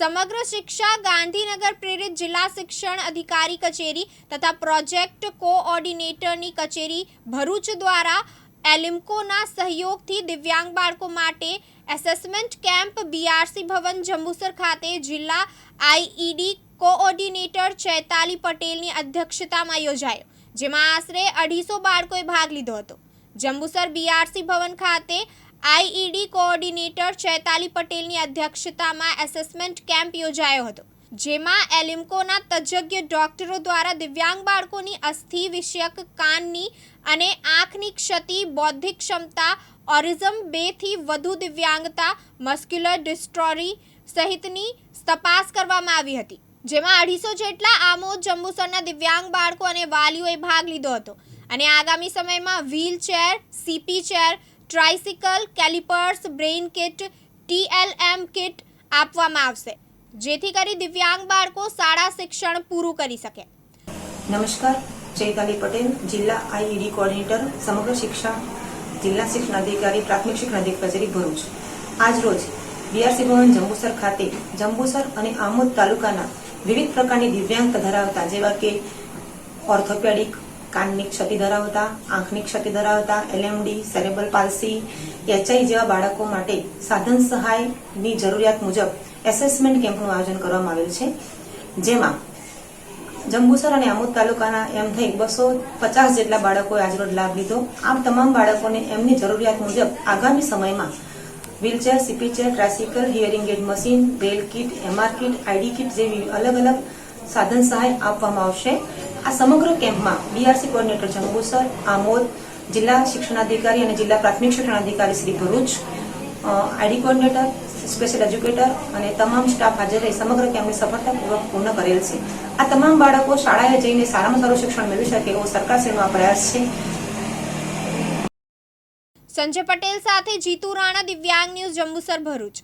સમગ્ર શિક્ષા ગાંધીનગર પ્રેરિત જિલ્લા શિક્ષણ અધિકારી કચેરી તથા પ્રોજેક્ટ કોઓર્ડિનેટરની કચેરી ભરૂચ દ્વારા એલિમ્કોના સહયોગથી દિવ્યાંગ બાળકો માટે એસેસમેન્ટ કેમ્પ બીઆરસી ભવન જંબુસર ખાતે જિલ્લા આઈઈડી કોઓર્ડિનેટર ચૈતાલી પટેલની અધ્યક્ષતામાં યોજાયો, જેમાં આશરે અઢીસો બાળકોએ ભાગ લીધો હતો. જંબુસર બીઆરસી ભવન ખાતે આઈઈડી કોઓર્ડિનેટર ચૈતાલી પટેલની અધ્યક્ષતામાં એસેસમેન્ટ કેમ્પ યોજાયો હતો, જેમાં એલિમ્કોના તજજ્ઞ ડોક્ટરો દ્વારા દિવ્યાંગ બાળકોની અસ્થિ વિષયક કાનની અને આંખની ક્ષતિ, બૌદ્ધિક ક્ષમતા, ઓરિઝમ બેથી વધુ દિવ્યાંગતા, મસ્ક્યુલર ડિસ્ટ્રોરી સહિતની તપાસ કરવામાં આવી હતી, જેમાં અઢીસો જેટલા આમોદ જંબુસરના દિવ્યાંગ બાળકો અને વાલીઓએ ભાગ લીધો હતો. અને આગામી સમયમાં wheelchair, CP chair tricycle calipers brain kit TLM kit આપવામાં આવશે, જેથી કરી દિવ્યાંગ બાળકો શાળા શિક્ષણ પૂરું કરી શકે. નમસ્કાર ચૈતાલી પટેલ, જિલ્લા આઈઈડી કોર્ડિનેટર સમગ્ર શિક્ષા જિલ્લા શિક્ષણ અધિકારી, પ્રાથમિક શિક્ષણ અધિકારી કચેરી ભરૂચ. આજ રોજ બીઆરસી ભવન જંબુસર ખાતે જંબુસર અને આમોદ તાલુકાના વિવિધ પ્રકારની દિવ્યાંગતા ધરાવતા, જેવા કે ઓર્થોપેડિક કાનની ક્ષતિ ધરાવતા, આંખની ક્ષતિ ધરાવતા એલએમડી સેરેબલ પાલ્સી એચઆઈ જેવા બાળકો માટે સાધન સહાયની જરૂરિયાત મુજબ એસેસમેન્ટ કેમ્પનું આયોજન કરવામાં આવેલ છે. જેમાં જંબુસર અને આમોદ તાલુકાના એમ થઈ બસો પચાસ જેટલા બાળકોએ આજરોજ લાભ લીધો. આમ તમામ બાળકોને એમની જરૂરિયાત મુજબ આગામી સમયમાં wheelchair CP chair tricycle hearing aid machine bell kit MR kit ID kit જેવી અલગ અલગ સાધન સહાય આપવામાં આવશે. આ સમગ્ર કેમ્પમાં બીઆરસી કોર્ડિનેટર જંબુસર આમોદ જિલ્લા શિક્ષણાધિકારી અને જિલ્લા પ્રાથમિક શિક્ષણાધિકારી Shri Bharuch ID coordinator special educator અને તમામ સ્ટાફ હાજર રહી સમગ્ર કેમ્પને સફળતાપૂર્વક પૂર્ણ કરેલ છે. આ તમામ બાળકો શાળાએ જઈને સારામાં સારું શિક્ષણ મેળવી શકે એવો સરકારશ્રીનો આ પ્રયાસ છે. સંજય પટેલ સાથે જીતુ રાણા દિવ્યાંગ ન્યૂઝ જંબુસર ભરૂચ.